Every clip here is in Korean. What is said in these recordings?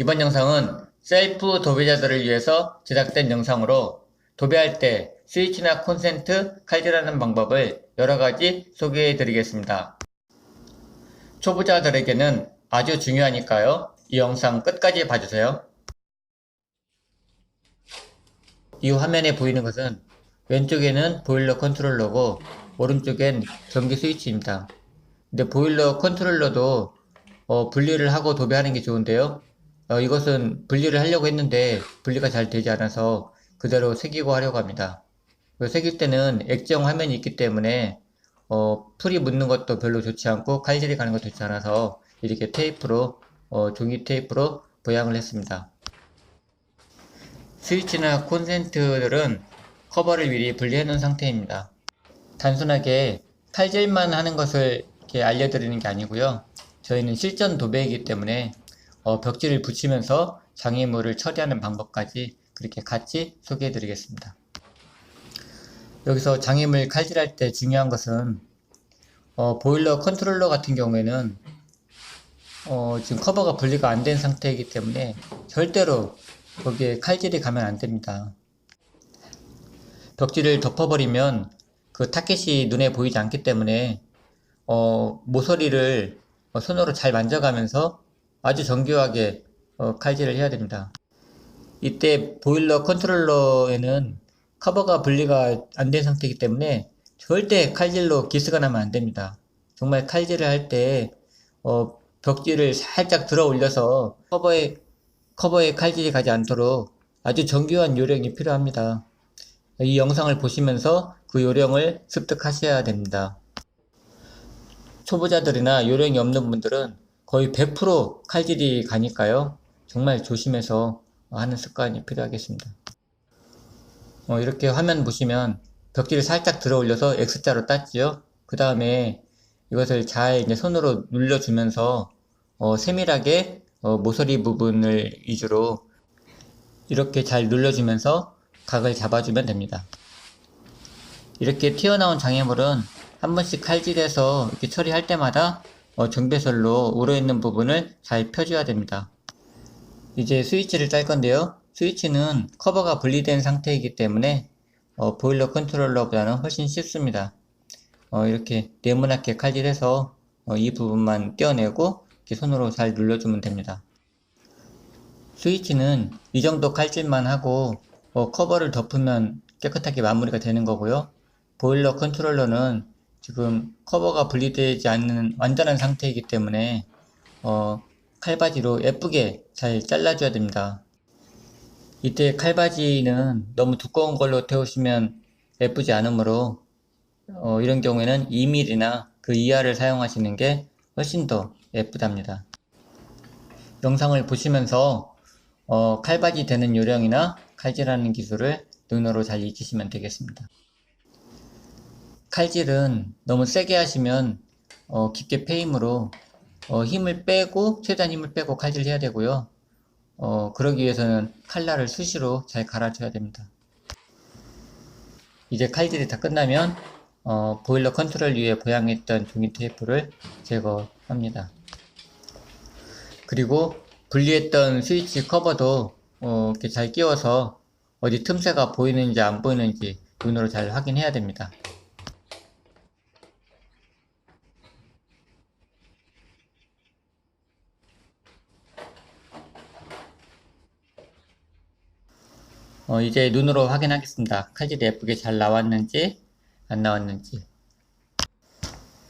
이번 영상은 셀프 도배자들을 위해서 제작된 영상으로 도배할 때 스위치나 콘센트 칼질하는 방법을 여러가지 소개해 드리겠습니다. 초보자들에게는 아주 중요하니까요. 이 영상 끝까지 봐주세요. 이 화면에 보이는 것은 왼쪽에는 보일러 컨트롤러고 오른쪽엔 전기 스위치입니다. 근데 보일러 컨트롤러도 어, 분리를 하고 도배하는 게 좋은데요. 어, 이것은 분리를 하려고 했는데 분리가 잘 되지 않아서 그대로 새기고 하려고 합니다. 그 새길 때는 액정 화면이 있기 때문에 어, 풀이 묻는 것도 별로 좋지 않고 칼질이 가는 것도 좋지 않아서 이렇게 테이프로 어, 종이 테이프로 보양을 했습니다. 스위치나 콘센트들은 커버를 미리 분리해 놓은 상태입니다. 단순하게 칼질만 하는 것을 이렇게 알려드리는 게 아니고요. 저희는 실전 도배이기 때문에 어, 벽지를 붙이면서 장애물을 처리하는 방법까지 그렇게 같이 소개해 드리겠습니다. 여기서 장애물 칼질할 때 중요한 것은 어, 보일러 컨트롤러 같은 경우에는 어, 지금 커버가 분리가 안 된 상태이기 때문에 절대로 거기에 칼질이 가면 안 됩니다. 벽지를 덮어버리면 그 타켓이 눈에 보이지 않기 때문에 어, 모서리를 어, 손으로 잘 만져가면서 아주 정교하게 어, 칼질을 해야 됩니다. 이때 보일러 컨트롤러에는 커버가 분리가 안 된 상태이기 때문에 절대 칼질로 기스가 나면 안 됩니다. 정말 칼질을 할때 어, 벽지를 살짝 들어 올려서 커버에 커버에 칼질이 가지 않도록 아주 정교한 요령이 필요합니다. 이 영상을 보시면서 그 요령을 습득하셔야 됩니다. 초보자들이나 요령이 없는 분들은 거의 100% 칼질이 가니까요. 정말 조심해서 하는 습관이 필요하겠습니다. 어, 이렇게 화면 보시면 벽지를 살짝 들어 올려서 X자로 땄지요. 그 다음에 이것을 잘 이제 손으로 눌러주면서 어, 세밀하게 어, 모서리 부분을 위주로 이렇게 잘 눌러주면서 각을 잡아주면 됩니다. 이렇게 튀어나온 장애물은 한 번씩 칼질해서 이렇게 처리할 때마다 어, 정배설로 우러있는 부분을 잘 펴줘야 됩니다. 이제 스위치를 딸 건데요. 스위치는 커버가 분리된 상태이기 때문에 어, 보일러 컨트롤러보다는 훨씬 쉽습니다. 어, 이렇게 네모나게 칼질해서 어, 이 부분만 떼어내고 손으로 잘 눌러주면 됩니다. 스위치는 이 정도 칼질만 하고 어, 커버를 덮으면 깨끗하게 마무리가 되는 거고요. 보일러 컨트롤러는 지금 커버가 분리되지 않는 완전한 상태이기 때문에 어, 칼바지로 예쁘게 잘 잘라줘야 됩니다. 이때 칼바지는 너무 두꺼운 걸로 태우시면 예쁘지 않으므로 어, 이런 경우에는 2mm나 그 이하를 사용하시는 게 훨씬 더 예쁘답니다. 영상을 보시면서 어, 칼바지 되는 요령이나 칼질하는 기술을 눈으로 잘 익히시면 되겠습니다. 칼질은 너무 세게 하시면 어, 깊게 패임으로 어, 힘을 빼고 최대한 힘을 빼고 칼질 해야 되고요. 어, 그러기 위해서는 칼날을 수시로 잘 갈아줘야 됩니다. 이제 칼질이 다 끝나면 어, 보일러 컨트롤 위에 보양했던 종이 테이프를 제거합니다. 그리고 분리했던 스위치 커버도 어, 이렇게 잘 끼워서 어디 틈새가 보이는지 안 보이는지 눈으로 잘 확인해야 됩니다. 어, 이제 눈으로 확인하겠습니다. 칼질이 예쁘게 잘 나왔는지 안 나왔는지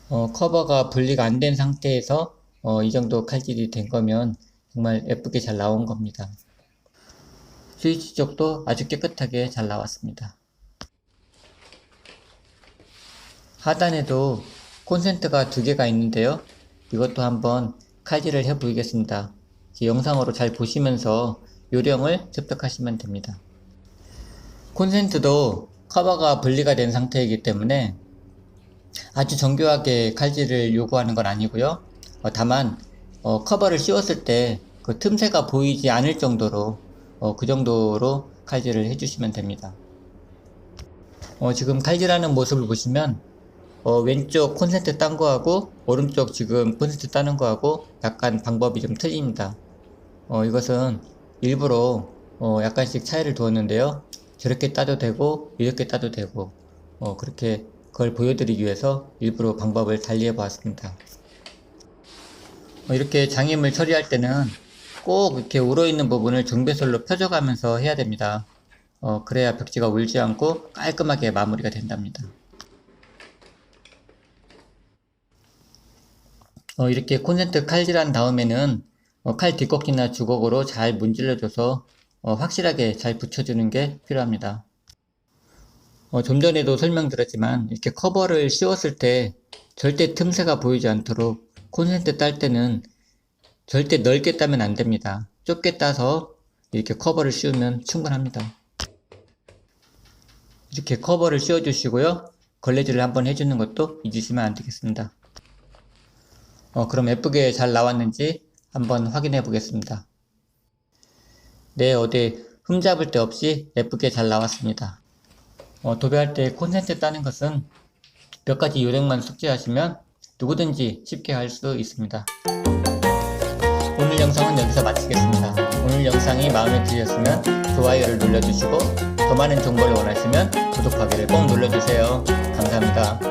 어, 커버가 분리가 안 된 상태에서 어, 이 정도 칼질이 된 거면 정말 예쁘게 잘 나온 겁니다. 스위치 쪽도 아주 깨끗하게 잘 나왔습니다. 하단에도 콘센트가 두 개가 있는데요. 이것도 한번 칼질을 해 보이겠습니다. 영상으로 잘 보시면서 요령을 습득하시면 됩니다. 콘센트도 커버가 분리가 된 상태이기 때문에 아주 정교하게 칼질을 요구하는 건 아니고요. 어, 다만 어, 커버를 씌웠을 때 그 틈새가 보이지 않을 정도로 어, 그 정도로 칼질을 해주시면 됩니다. 어, 지금 칼질하는 모습을 보시면 어, 왼쪽 콘센트 딴 거하고 오른쪽 지금 콘센트 따는 거하고 약간 방법이 좀 틀립니다. 어, 이것은 일부러 어, 약간씩 차이를 두었는데요. 저렇게 따도 되고 이렇게 따도 되고 어, 그렇게 그걸 보여드리기 위해서 일부러 방법을 달리해 보았습니다. 어, 이렇게 장애물 처리할 때는 꼭 이렇게 울어있는 부분을 중배솔로 펴줘가면서 해야 됩니다. 어, 그래야 벽지가 울지 않고 깔끔하게 마무리가 된답니다. 어, 이렇게 콘센트 칼질한 다음에는 어, 칼 뒷꺾이나 주걱으로 잘 문질러줘서 어, 확실하게 잘 붙여주는 게 필요합니다. 어, 좀 전에도 설명드렸지만 이렇게 커버를 씌웠을 때 절대 틈새가 보이지 않도록 콘센트 딸 때는 절대 넓게 따면 안 됩니다. 좁게 따서 이렇게 커버를 씌우면 충분합니다. 이렇게 커버를 씌워 주시고요. 걸레질을 한번 해주는 것도 잊으시면 안 되겠습니다. 어, 그럼 예쁘게 잘 나왔는지 한번 확인해 보겠습니다. 네, 어디 흠잡을 데 없이 예쁘게 잘 나왔습니다. 어, 도배할 때 콘센트 따는 것은 몇 가지 요령만 숙지하시면 누구든지 쉽게 할 수 있습니다. 오늘 영상은 여기서 마치겠습니다. 오늘 영상이 마음에 드셨으면 좋아요를 눌러주시고 더 많은 정보를 원하시면 구독하기를 꼭 눌러주세요. 감사합니다.